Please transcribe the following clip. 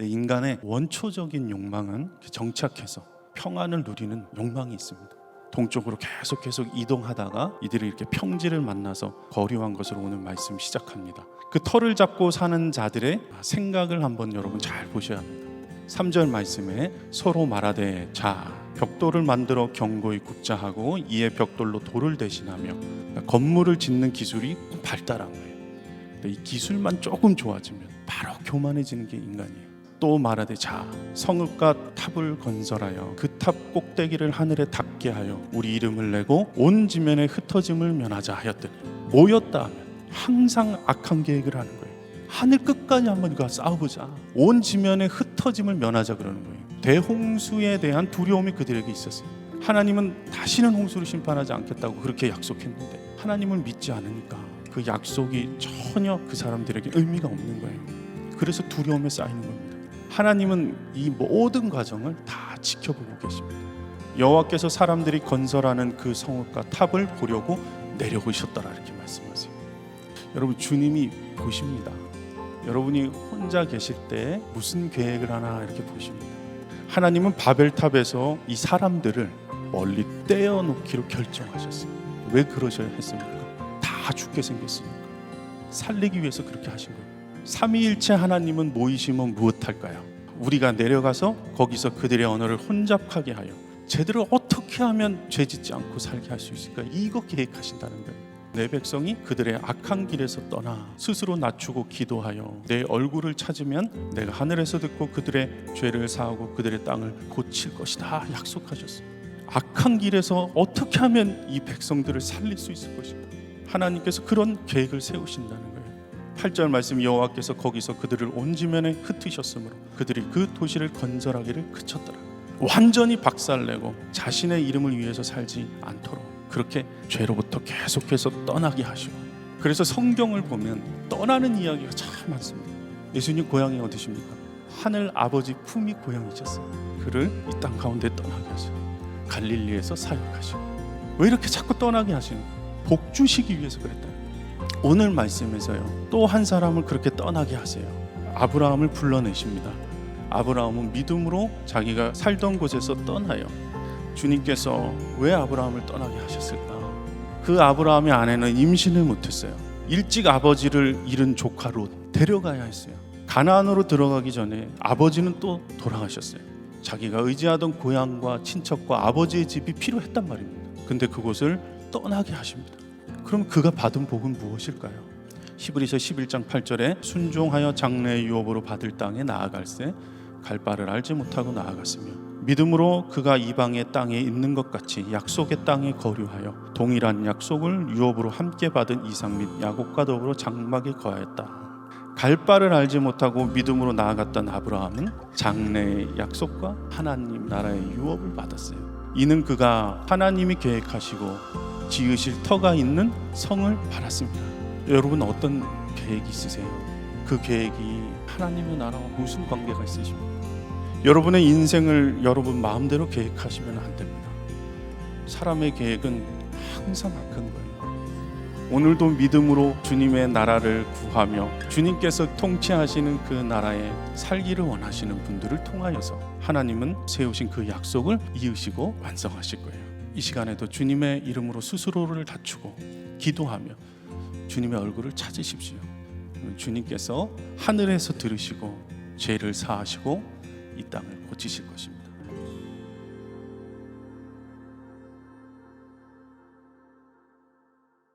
근데 인간의 원초적인 욕망은 정착해서 평안을 누리는 욕망이 있습니다. 동쪽으로 계속 계속 이동하다가 이들이 이렇게 평지를 만나서 거류한 것으로 오늘 말씀 시작합니다. 그 털을 잡고 사는 자들의 생각을 한번 여러분 잘 보셔야 합니다. 3절 말씀에 서로 말하되 자 벽돌을 만들어 견고히 굽자 하고 이에 벽돌로 돌을 대신하며 그러니까 건물을 짓는 기술이 발달한 거예요. 이 기술만 조금 좋아지면 바로 교만해지는 게 인간이에요. 또 말하되 자 성읍과 탑을 건설하여 그 탑 꼭대기를 하늘에 닿게 하여 우리 이름을 내고 온 지면에 흩어짐을 면하자 하였더니 모였다 하면 항상 악한 계획을 하는 거예요. 하늘 끝까지 한번 가 싸워보자. 온 지면에 흩어짐을 면하자 그러는 거예요. 대홍수에 대한 두려움이 그들에게 있었어요. 하나님은 다시는 홍수를 심판하지 않겠다고 그렇게 약속했는데 하나님을 믿지 않으니까 그 약속이 전혀 그 사람들에게 의미가 없는 거예요. 그래서 두려움에 쌓이는 겁니다. 하나님은 이 모든 과정을 다 지켜보고 계십니다. 여호와께서 사람들이 건설하는 그 성읍과 탑을 보려고 내려오셨더라 이렇게 말씀하세요. 여러분 주님이 보십니다. 여러분이 혼자 계실 때 무슨 계획을 하나 이렇게 보십니다. 하나님은 바벨탑에서 이 사람들을 멀리 떼어놓기로 결정하셨어요. 왜 그러셔야 했습니까? 다 죽게 생겼으니까. 살리기 위해서 그렇게 하신 거예요. 삼위일체 하나님은 모이시면 무엇할까요? 우리가 내려가서 거기서 그들의 언어를 혼잡하게 하여 제대로 어떻게 하면 죄짓지 않고 살게 할 수 있을까? 이거 계획하신다는 거예요. 내 백성이 그들의 악한 길에서 떠나 스스로 낮추고 기도하여 내 얼굴을 찾으면 내가 하늘에서 듣고 그들의 죄를 사하고 그들의 땅을 고칠 것이다 약속하셨어요. 악한 길에서 어떻게 하면 이 백성들을 살릴 수 있을 것인가? 하나님께서 그런 계획을 세우신다는 거예요. 8절 말씀 여호와께서 거기서 그들을 온 지면에 흩으셨으므로 그들이 그 도시를 건설하기를 그쳤더라. 완전히 박살내고 자신의 이름을 위해서 살지 않도록 그렇게 죄로부터 계속해서 떠나게 하시고 그래서 성경을 보면 떠나는 이야기가 참 많습니다. 예수님 고향이 어디십니까? 하늘 아버지 품이 고향이셨어요. 그를 이 땅 가운데 떠나게 하시고 갈릴리에서 사역하시고 왜 이렇게 자꾸 떠나게 하시는? 복 주시기 위해서 그랬다. 오늘 말씀에서요 또 한 사람을 그렇게 떠나게 하세요. 아브라함을 불러내십니다. 아브라함은 믿음으로 자기가 살던 곳에서 떠나요. 주님께서 왜 아브라함을 떠나게 하셨을까? 그 아브라함의 아내는 임신을 못했어요. 일찍 아버지를 잃은 조카 롯 데려가야 했어요. 가나안으로 들어가기 전에 아버지는 또 돌아가셨어요. 자기가 의지하던 고향과 친척과 아버지의 집이 필요했단 말입니다. 근데 그곳을 떠나게 하십니다. 그럼 그가 받은 복은 무엇일까요? 히브리서 11장 8절에 순종하여 장래의 유업으로 받을 땅에 나아갈새 갈 바를 알지 못하고 나아갔으며 믿음으로 그가 이방의 땅에 있는 것 같이 약속의 땅에 거류하여 동일한 약속을 유업으로 함께 받은 이삭 및 야곱과 더불어 장막에 거하였다. 갈 바를 알지 못하고 믿음으로 나아갔던 아브라함은 장래의 약속과 하나님 나라의 유업을 받았어요. 이는 그가 하나님이 계획하시고 지으실 터가 있는 성을 받았습니다. 여러분 어떤 계획이 있으세요? 그 계획이 하나님의 나라와 무슨 관계가 있으십니까? 여러분의 인생을 여러분 마음대로 계획하시면 안 됩니다. 사람의 계획은 항상 악한 거예요. 오늘도 믿음으로 주님의 나라를 구하며 주님께서 통치하시는 그 나라에 살기를 원하시는 분들을 통하여서 하나님은 세우신 그 약속을 이으시고 완성하실 거예요. 이 시간에도 주님의 이름으로 스스로를 낮추고 기도하며 주님의 얼굴을 찾으십시오. 주님께서 하늘에서 들으시고 죄를 사하시고 이 땅을 고치실 것입니다.